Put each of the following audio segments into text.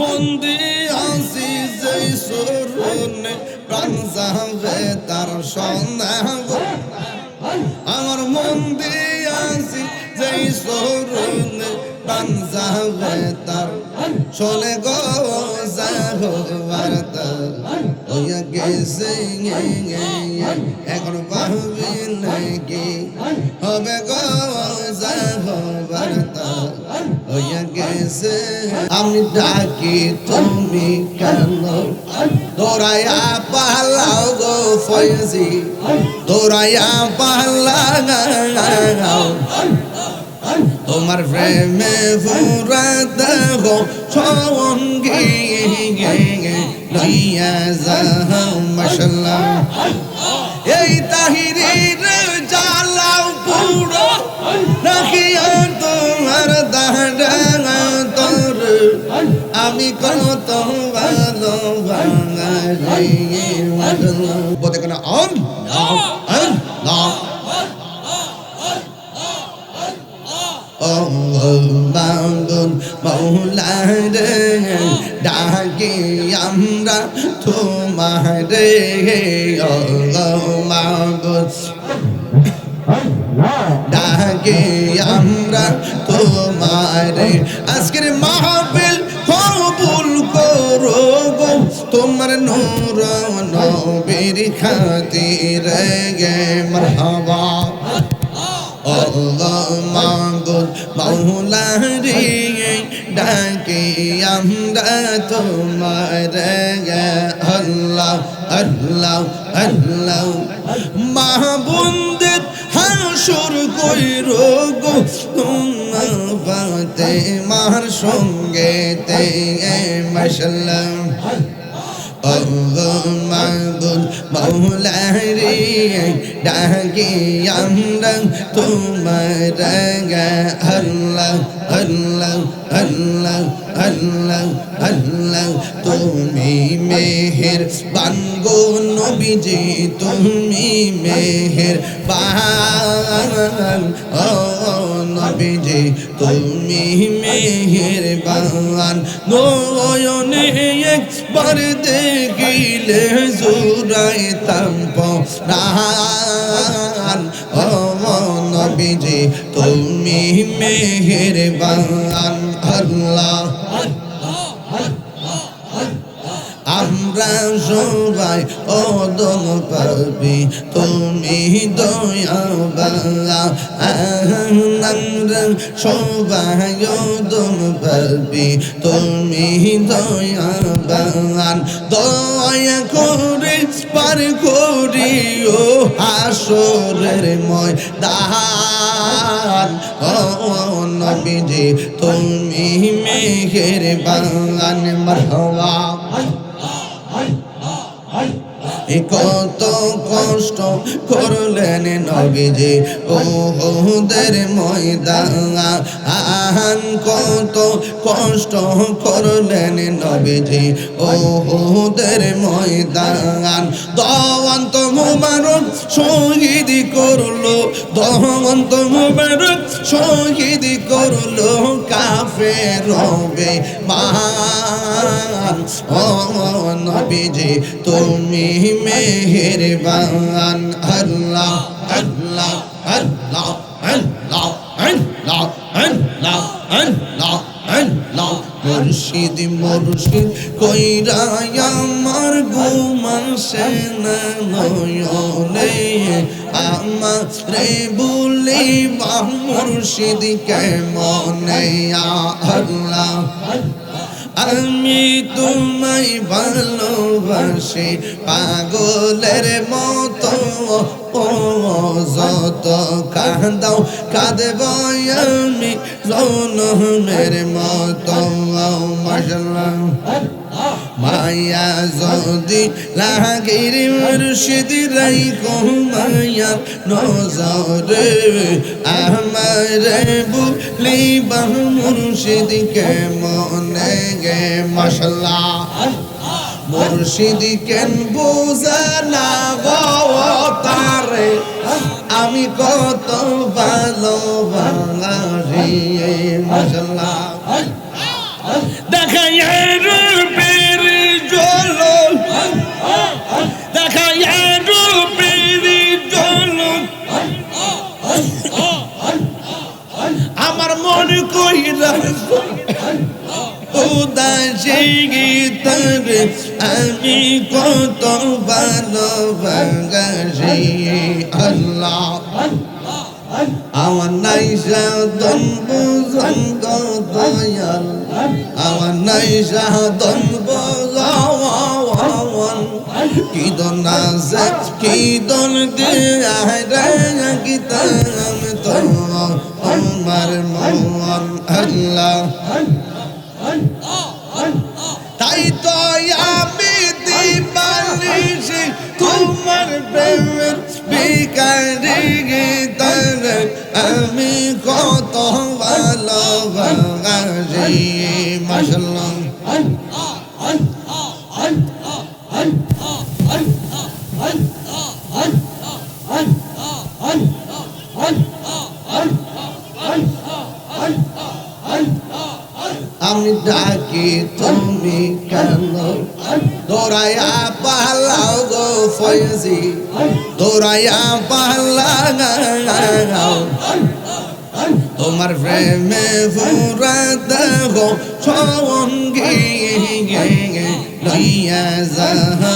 মন্দি আসি যেই সরুনে প্রাণ যাবে তার সন্দেহ। আমার মন্দি আসি যেই সরুনে প্রাণ যাবে তার চলে গো ওয়া গেছে এখন পাহবি নাকি? হবে গেছে আমি ডাকি তুমি কেন? দৌড়াইয়া পালাও গো ফয়েজি। দৌড়াইয়া পালাও তোমার প্রেমে ফুরা দেব, সঙ্গী লইয়া যাও মশলা এই তাহিরির জ্বালাও পুরো রাখিয়া তোমার দাঁড়া তোর? আমি কত ভালো বলতে কেন অন বাঙ্গুন মৌলারে, ডাকি আমরা তোমারে ডাকে আমরা তোমারে, আজকের মাহফিল কবুল করো গো। তোমার নূর নবীর খাতিরে গে মারহাবা। মাগুন মাওলা রে ডাকে আমরা তোমার আল্লাহ আল্লাহ আল্লাহ। মাহবুন্দের হাসুর কইর গো তোমাতে মার সঙ্গে তে মাশাল্লাহ। মাগুন মৌলারি ডাকি আমরা তোমার আল্লাহ আল্লাহ আল্লাহ আল্লাহ আল্লাহ। তুমি মেহের বাঙ্গো নবীজি, তুমি মেহের বান ও নবীজি, তুমি মেহের বান নয়নে একবার দেখিলে জুরাই তাম্প নান ও নবীজি, তুমি মেহের বান আল্লাহ। আমরা সবাই ওদম পাবি তুমি দয়া বালা আমরা সবাই ওদম পাবি তুমি দয়া বালান দয়া করে পার করিও আসরের ময় দান নবীজি, তুমি মেঘের বাগান মারহবা। কত কষ্ট করলেন নবীজি? ওদের ময়দান আহান কত কষ্ট করলেন নবীজি? ওদের ময়দান দওয়ান্ত মুবারক শহীদ করল দওয়ান্ত মুবারক শহীদ করল কাফে রবে মান ও নবীজি, তুমি মেহেরবান। আল্লাহ আল্লাহ আল্লাহ আল্লাহ আল্লাহ আল্লাহ আল্লাহ আল্লাহ। মুর্শিদ মুর্শিদ কইরা আমার গুমান সে নয়নে। আমার রে বলি মুর্শিদ কেমনে? আল্লাহ আমি তোমায় ভালোবাসি পাগলের মতো ও যত কাঁদাও কাঁদব আমি জনমের মতো মশলা মায়া যদি লাগির মুর্শিদ রাই মায়া নজরে, আমার বুলি বাহ মুর্শিদ কে মনে গে মশলা মুর্শিদ কেন বুঝা না গো তারে? আমি কত ভালো বাঙালি মশলা দেখায় ভালোবাসি আমি কত ভালোবাসি আল্লাহ। আমার নাই সাধন বুঝন দয়াল। আমার নাই সাধন বুঝন কি দন আছে, কি দন দিয়া রে কি তো আমার মন। আল্লাহ। তাই তো আমি দিবানিছি তোমার প্রেমের বিকারি গীতার আমি কত ভালোবাসি মাসাল্লাহ আমি ডাকি তুমি কেন দৌড়াইয়া পালাও গো ফয়েজি। দৌড়াইয়া পালাও তোমার প্রেমে ফুরা দেহ সঙ্গী লইয়া যাও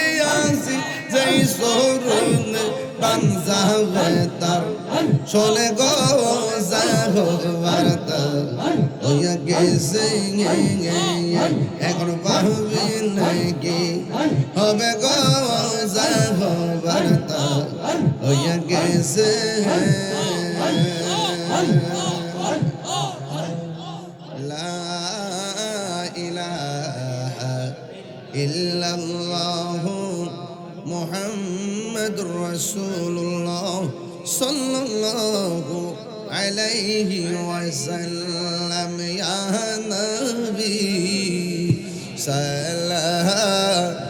সেই সৌরুন বাংজা তার। চলে গো যাহবার তার। ওয়া গেছে এখন পাহবি নাকি? হবে গো যাহবার তার। ওয়া গেছে লা ইলাহা ইল্লা محمد رسول الله صلى الله عليه وسلم. يا نبي سلام